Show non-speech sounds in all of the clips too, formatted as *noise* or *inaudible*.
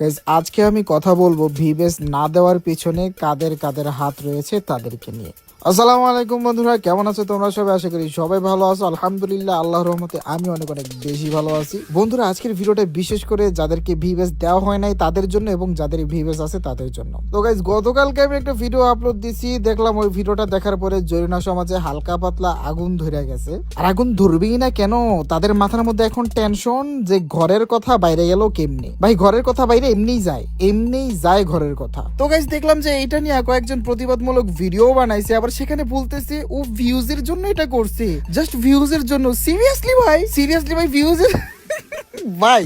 Guys আজকে আমি কথা বলব ভিবেস না দেওয়ার পিছনে কাদের কাদের হাত রয়েছে তাদেরকে নিয়ে। আসসালামু আলাইকুম বন্ধুরা, কেমন আছো তোমরা সবাই? আশা করি সবাই ভালো আছো। আলহামদুলিল্লাহ, আল্লাহর রহমতে আমি অনেক অনেক বেশি ভালো আছি। বন্ধুরা, আজকের ভিডিওটা বিশেষ করে যাদেরকে ভিবেস দেওয়া হয় নাই তাদের জন্য এবং যাদের ভিবেস আছে তাদের জন্য। তো গাইজ গতকালকে আমি একটা ভিডিও আপলোড দিছি। দেখলাম ওই ভিডিওটা দেখার পরে জরিনা সমাজে হালকা পাতলা আগুন ধরে গেছে। আর আগুন ধরবেই না কেন? তাদের মাথার মধ্যে এখন টেনশন যে ঘরের কথা বাইরে গেল কেমনি? ভাই, ঘরের কথা বাইরে এমনিই যায়। এমনিই যায় ঘরের কথা। তো গাইজ দেখলাম যে এটা নিয়ে কয়েকজন প্রতিবাদমূলক ভিডিও বানাইছে। আবার সেখানে বলতেছে, ও ভিউজ এর জন্য এটা করছে। জাস্ট ভিউজ এর জন্য। সিরিয়াসলি ভাই? সিরিয়াসলি ভাই ভিউজ *laughs* ভাই,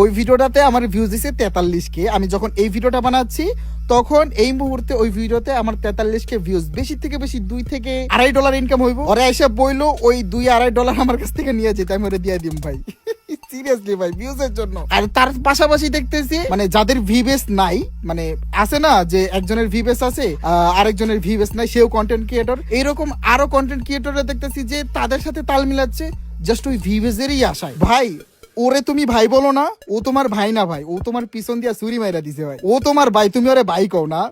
ওই ভিডিওটাতে আমার ভিউজ দিছে তেতাল্লিশ কে আমি যখন এই ভিডিওটা বানাচ্ছি, তখন এই মুহূর্তে ওই ভিডিওতে আমার তেতাল্লিশ কে ভিউজ বেশি থেকে বেশি দুই থেকে আড়াই ডলার ইনকাম হইব। ওরা এসে বইলো, ওই দুই আড়াই ডলার আমার কাছ থেকে নিয়ে যেতে, আমি ওরা দিয়ে দিম ভাই। সিরিয়াসলি ভাই ভিউজের জন্য। আর তার পাশাপাশি দেখতেছি মানে যাদের ভিবেস নাই মানে আছে না যে একজনের ভিবেস আছে আরেকজনের ভিবেস নাই, সেও কন্টেন্ট ক্রিয়েটর এইরকম আরও কন্টেন্ট ক্রিয়েটররা দেখতেছি যে তাদের সাথে তাল মিলাচ্ছে জাস্ট ওই ভিউজেরই আশায়। ভাই, ওরে তুমি ভাই বলো না, ও তোমার ভাই না ভাই, ও তোমার পিছন দিয়া ছুরি মাইরা দিছে ভাই। ও তোমার ভাই, তুমি ওরে ভাই কও না।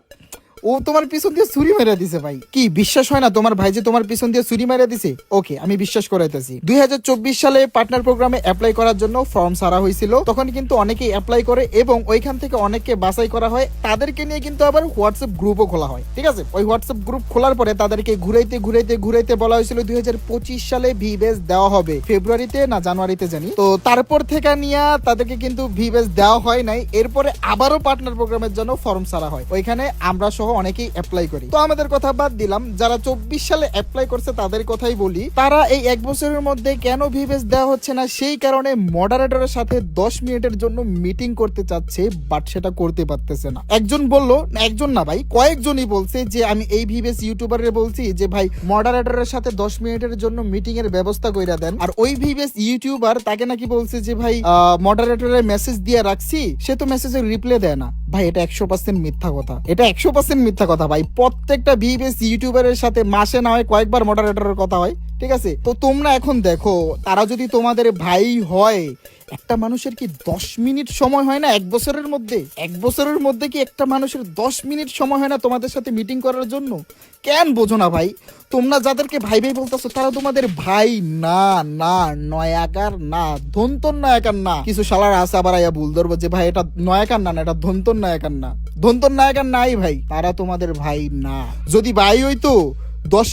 ও তোমার পিছন দিয়ে ছুরি মেরে দিছে ভাই। কি, বিশ্বাস হয় না তোমার ভাই যে তোমার পিছন দিয়ে ছুরি মেরে দিছে? ওকে, আমি বিশ্বাস করাইতেছি। দুই হাজার চব্বিশ সালে পার্টনার প্রোগ্রামে অ্যাপ্লাই করার জন্য ফর্ম সারা হয়েছিল তখন কিন্তু অনেকেই অ্যাপ্লাই করে এবং ওইখান থেকে অনেককে বাছাই করা হয়। তাদেরকে নিয়ে কিন্তু আবার হোয়াটসঅ্যাপ গ্রুপও খোলা হয়, ঠিক আছে? ওই হোয়াটসঅ্যাপ গ্রুপ খোলার পরে তাদেরকে ঘুরাইতে ঘুরাইতে ঘুরাইতে বলা হয়েছিল দুই হাজার পঁচিশ সালে ভিবেস দেওয়া হবে। ফেব্রুয়ারিতে না জানুয়ারিতে জানি। তো তারপর থেকে নিয়ে তাদেরকে কিন্তু ভিবেস দেওয়া হয় নাই। এরপরে আবারও পার্টনার প্রোগ্রামের জন্য ফর্ম সারা হয়। ওইখানে আমরা সহ অনেকেই অ্যাপ্লাই করি। তো আমাদের কথা বাদ দিলাম, যারা চব্বিশ সালে অ্যাপ্লাই করছে তাদের কথাই বলি। তারা এই এক বছরের মধ্যে কেন ভিবেস দেওয়া হচ্ছে না? সেই কারণে মডারেটরের সাথে দশ মিনিটের জন্য মিটিং করতে চাচ্ছে বাট সেটা করতে পারতেছে না। একজন বলল, একজন না ভাই, কয়েকজনই বলছে যে, আমি এই ভিবেস ইউটিউবারে বলছি যে, ভাই মডারেটরের সাথে দশ মিনিটের জন্য মিটিং এর ব্যবস্থা কইরা দেন। আর ওই ভিবেস ইউটিউবার তাকে নাকি বলছে যে, ভাই মডারেটরের মেসেজ দিয়ে রাখছি, সে তো মেসেজের রিপ্লাই দেয় না। ভাই, এটা একশো পার্সেন্ট মিথ্যা কথা। এটা একশো পার্সেন্ট মিথ্যা কথা ভাই। প্রত্যেকটা বিবিএস ইউটিউবারের সাথে মাসে না হয় কয়েকবার মডারেটরের কথা হয়। ঠিক আছে? তো তোমরা এখন দেখো, তারা যদি তোমাদের ভাই হয়, একটা মানুষের কি দশ মিনিট সময় হয় না এক বছরের মধ্যে? এক বছরের মধ্যে কি একটা মানুষের দশ মিনিট সময় হয় না তোমাদের সাথে মিটিং করার জন্য? কেন বোঝো না ভাই? তোমরা যাদেরকে ভাই ভাই বলতেছো, তারা তোমাদের ভাই না না, নয়াকার না, ধন্তন নয়াকার না। কিছু শালার আছে আবার আয়া ভুল ধরবো যে ভাই এটা নয়াকার না না, এটা ধন্তন নয়াকার না। ধন্তন নায়কার নাই ভাই, তারা তোমাদের ভাই না। যদি ভাই হইতো, দশ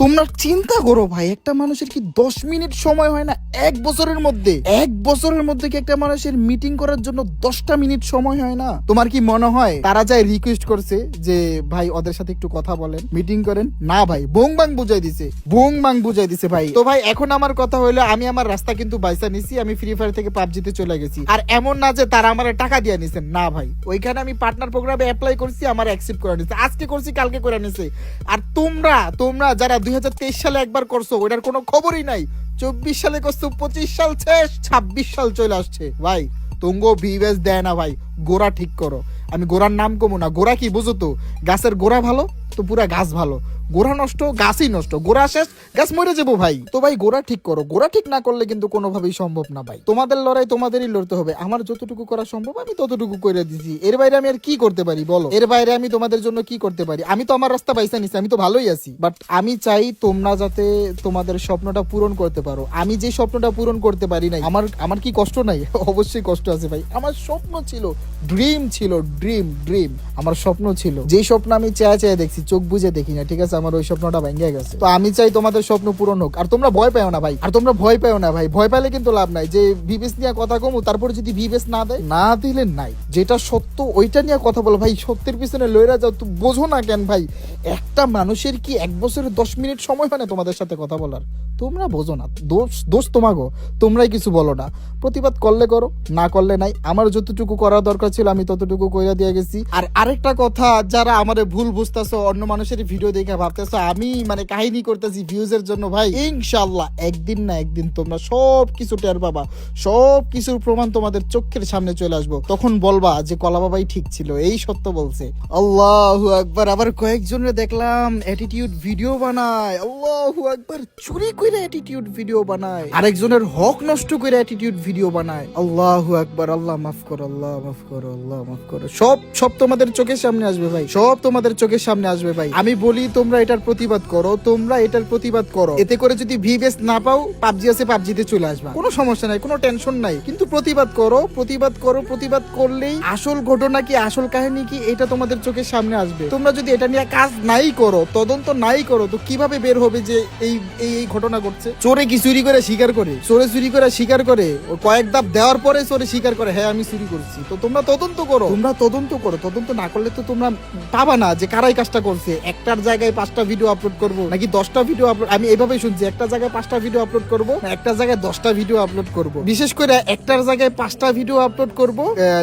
তোমরা চিন্তা করো ভাই, একটা মানুষের কি দশ মিনিট সময় হয় না এক বছরের মধ্যে? এক বছরের মধ্যে কি একটা মানুষের মিটিং করার জন্য দশটা মিনিট সময় হয় না? তোমার কি মনে হয়, তারা যাই রিকোয়েস্ট করছে যে, ভাই, ওদের সাথে একটু কথা বলেন মিটিং করেন? না ভাই বোং বাং বুঝাই দিছে বোং বাং বুঝাই দিছে ভাই। তো ভাই, এখন আমার কথা হলো আমি আমার রাস্তা কিন্তু বাইসা নিছি, আমি ফ্রি ফায়ার থেকে পাবজিতে চলে গেছি। আর এমন না যে তারা আমার টাকা দিয়ে নিছেন, না ভাই। ওইখানে আমি পার্টনার প্রোগ্রামে অ্যাপ্লাই করছি, আমার অ্যাকসেপ্ট করে নিছে। আজকে করছি, কালকে করে নিছে। আর তোমরা তোমরা যারা দুই হাজার তেইশ সালে একবার করছ ওটার কোনো খবরই নাই। চব্বিশ সালে করছ, পঁচিশ সাল শেষ, ছাব্বিশ সাল চলে আসছে। ভাই, তুঙ্গ ভিভেস দেয় না ভাই, গোড়া ঠিক করো। আমি গোড়ার নাম কমু না। গোড়া কি বুঝো তো? গাছের গোড়া ভালো, তো পুরা গাছ ভালো। গোড়া নষ্ট, গাছই নষ্ট। গোড়া শেষ, গাছ মরে যাব ভাই। তো ভাই, গোড়া ঠিক করো। গোড়া ঠিক না করলে কিন্তু কোনোভাবেই সম্ভব না ভাই। তোমাদের লড়াই তোমাদেরই লড়তে হবে। আমার যতটুকু করা সম্ভব, আমি ততটুকু করে দিছি। এর বাইরে আমি আর কি করতে পারি, বলো? এর বাইরে আমি তোমাদের জন্য কি করতে পারি? আমি তো আমার রাস্তা পাইসা নিছি, আমি তো ভালোই আছি। বাট আমি চাই তোমরা যাতে তোমাদের স্বপ্নটা পূরণ করতে পারো। আমি যে স্বপ্নটা পূরণ করতে পারি নাই, আমার আমার কি কষ্ট নাই? *laughs* অবশ্যই কষ্ট আছে ভাই। আমার স্বপ্ন ছিল ড্রিম ছিল ড্রিম ড্রিম আমার স্বপ্ন ছিল। যেই স্বপ্ন আমি চেয়ে চেয়ে দেখছি, চোখ বুঝে দেখি না, ঠিক আছে? আমার ওই স্বপ্নটা ভেঙে গেছে। তো আমি চাই তোমাদের স্বপ্ন পূরণ হোক। আর তোমরা ভয় পাও না ভাই। আর তোমরা ভয় পাও না ভাই। ভয় পাইলে কিন্তু লাভ নাই। যে ভিবেস নিয়ে কথা কমু, তারপরে যদি ভিবেস না দেয়, না দিলে নাই। যেটা সত্য, ওইটা নিয়ে কথা বলো ভাই। সত্যের পিছনে লইরা যাও। তো বোঝো না কেন ভাই? একটা মানুষের কি এক বছরের দশ মিনিট সময় হয় না তোমাদের সাথে কথা বলার? তোমরা বোঝো না। দোষ দোষ তোমাগো, তোমরাই কিছু বলো না। প্রতিবাদ করলে করো, না করলে নাই। আমার যতটুকু করা দরকার ছিল, আমি ততটুকু কইরা দিয়ে গেছি। আর আরেকটা কথা, যারা আমারে ভুল বুঝতেছো, অন্য মানুষের ভিডিও দেখে ভাবতেছো, আমি মানে কাহিনী করতেছি ভিউজের জন্য, ভাই ইনশাল্লাহ একদিন না একদিন তোমরা সব কিছু টের পাবা। সব কিছুর প্রমাণ তোমাদের চোখের সামনে চলে আসব। তখন বলবা যে, কলা বাবাই ঠিক ছিল। এই সত্য বলছে। আল্লাহু আকবার। আবার কয়েকজনের দেখলাম অ্যাটিটিউড ভিডিও বানায়। আল্লাহু আকবার। চুরি করে অ্যাটিটিউড ভিডিও বানায়। আরেকজনের হক নষ্ট করে অ্যাটিটিউড ভিডিও বানায়। আল্লাহু আল্লাহ মাফ করো, আল্লাহ মাফ করো, আল্লাহ মাফ করো। সব সব তোমাদের চোখের সামনে আসবে ভাই। সব তোমাদের চোখের সামনে আসবে ভাই। আমি বলি, তোমরা এটার প্রতিবাদ করো, তোমরা এটার প্রতিবাদ করো। এতে করে যদি ভিবেস না পাও, পাবজি আছে, পাবজিতে চলে আসবা। কোনো সমস্যা নাই, কোনো টেনশন নাই। কিন্তু প্রতিবাদ করো প্রতিবাদ করো, প্রতিবাদ করলেই আসল ঘটনা কি, আসল কাহিনী কি, এটা তোমাদের চোখের সামনে আসবে। তোমরা যদি এটা নিয়ে কাজ নাই করো, তদন্ত নাই করো, তো কীভাবে বের হবে যে এই এই ঘটনা ঘটছে চোরে কি চুরি করে স্বীকার করে? চোরে চুরি করে স্বীকার করে। ও কয়েক ধাপ দেওয়ার পরে চোরে স্বীকার করে হ্যাঁ আমি চুরি করছি। তো তোমরা তদন্ত করো। তোমরা তদন্ত করো। তদন্ত না করলে তো তোমরা পাবা না যে কারাই কাজটা করছে। একটার জায়গায় পাঁচটা ভিডিও আপলোড করব নাকি দশটা ভিডিও আপলোড আমি এইভাবেই শুনছি একটা জায়গায় পাঁচটা ভিডিও আপলোড করব একটা জায়গায় দশটা ভিডিও আপলোড করব? বিশেষ করে একটার জায়গায় পাঁচটা ভিডিও আপলোড করব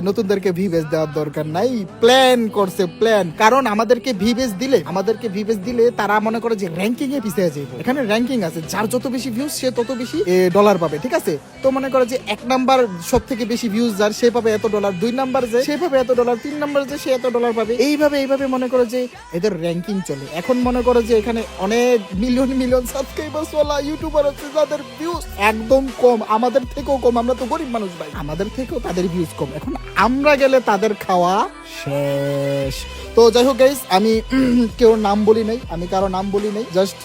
নতুনদেরকে ভিভেস দেওয়ার দরকার নাই। প্ল্যান করছে প্ল্যান কারণ আমাদেরকে ভিভেস দিলে আমাদেরকে ভিভেস দিলে তারা মনে করে যে র্যাঙ্কিং এ পিছিয়ে যাবে এখানে র্যাঙ্কিং আছে যার যত বেশি ভিউজ সে তত বেশি ডলার পাবে, ঠিক আছে? তো মনে করে যে এক নাম্বার সব থেকে বেশি ভিউজ যার, সে পাবে এত ডলার দুই নাম্বার যে, সে পাবে এত ডলার তিন নাম্বার যে, সে এত ডলার পাবে। এইভাবে এইভাবে মনে করো যে এদের র্যাঙ্কিং চলে। এখন মনে করো যে এখানে অনেক মিলিয়ন মিলিয়ন সাবস্ক্রাইবার্স ওয়ালা ইউটিউবার আছে যাদের ভিউজ একদম কম, আমাদের থেকেও কম। আমরা তো গরিব মানুষ ভাই। আমাদের থেকেও তাদের ভিউজ কম। এখন আমরা গেলে তাদের খাওয়া শেষ। তো যাই হোক গাইস আমি *clears throat* কেউ নাম বলি নাই, আমি কারও নাম বলি নাই। জাস্ট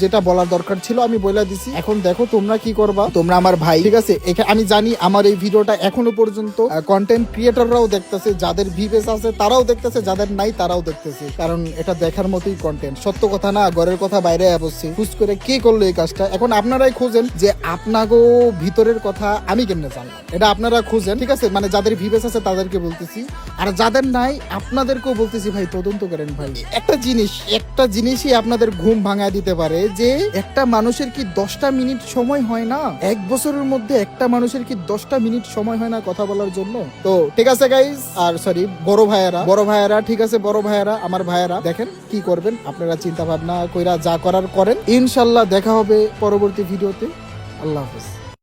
যেটা বলার দরকার ছিল আমি বলে দিছি। এখন দেখো তোমরা কি করবা। তোমরা আমার ভাই, ঠিক আছে? আমি জানি আমার এই ভিডিওটা এখনও পর্যন্ত কন্টেন্ট ক্রিয়েটররাও দেখতেছে, যাদের ভিভেস আছে তারাও দেখতেছে, যাদের নাই তারাও দেখতেছে। কারণ এটা দেখার মতোই কন্টেন্ট সত্য কথা না, ঘরের কথা বাইরে বসছে। খুঁজ করে কে করল এই কাজটা? এখন আপনারাই খোঁজেন যে আপনাগো ভিতরের কথা আমি কেমনে জানলাম। এটা আপনারা খুঁজেন, ঠিক আছে? মানে যাদের ভিভেস আছে তাদেরকে বলতেছি। আর যাদের নাই, আপনাদেরকেও বলতেছি, ভাই, তদন্ত করেন ভাই। একটা জিনিস, একটা জিনিসই আপনাদের ঘুম ভাঙায় দিতে পারে যে একটা মানুষের কি দশটা মিনিট সময় হয় না? এক বছরের মধ্যে একটা মানুষের কি দশটা মিনিট সময় হয় না কথা বলার জন্য? তো ঠিক আছে গাইজ আর সরি বড় ভাইয়ারা বড় ভাইয়ারা, ঠিক আছে, বড় ভাইয়ারা, আমার ভাইয়ারা, দেখেন কি করবেন, আপনারা চিন্তা ভাবনা কইরা যা করার করেন। ইনশাল্লাহ দেখা হবে পরবর্তী ভিডিওতে। আল্লাহ হাফেজ।